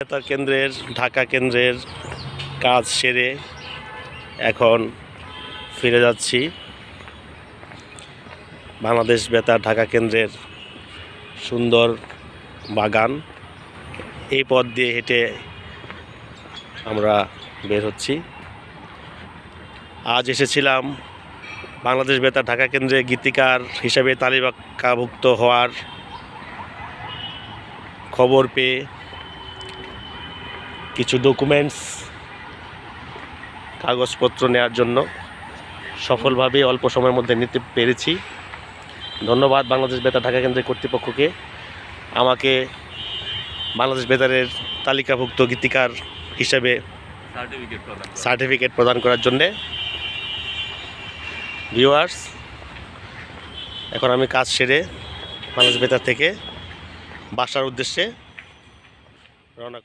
বেতার কেন্দ্রের, ঢাকা কেন্দ্রের কাজ সেরে এখন ফিরে যাচ্ছি। বাংলাদেশ বেতার ঢাকা কেন্দ্রের সুন্দর বাগান। এই পথ দিয়ে হেঁটে আমরা বের হচ্ছি। আজ এসেছিলাম বাংলাদেশ বেতার ঢাকা কেন্দ্রে গীতিকার হিসাবে তালিকাভুক্ত হওয়ার খবর পেয়ে কিছু ডকুমেন্টস কাগজপত্র নেওয়ার জন্য সফলভাবে অল্প সময়ের মধ্যে নিতে পেরেছি। ধন্যবাদ বাংলাদেশ বেতার ঢাকা কেন্দ্রের কর্তৃপক্ষকে। আমাকে বাংলাদেশ বেতারের তালিকাভুক্ত গীতিকার হিসেবে সার্টিফিকেট প্রদান করার জন্যে। ভিউয়ার্স এখন আমি কাজ সেরে বাংলাদেশ বেতার থেকে বাসার উদ্দেশ্যে রওনা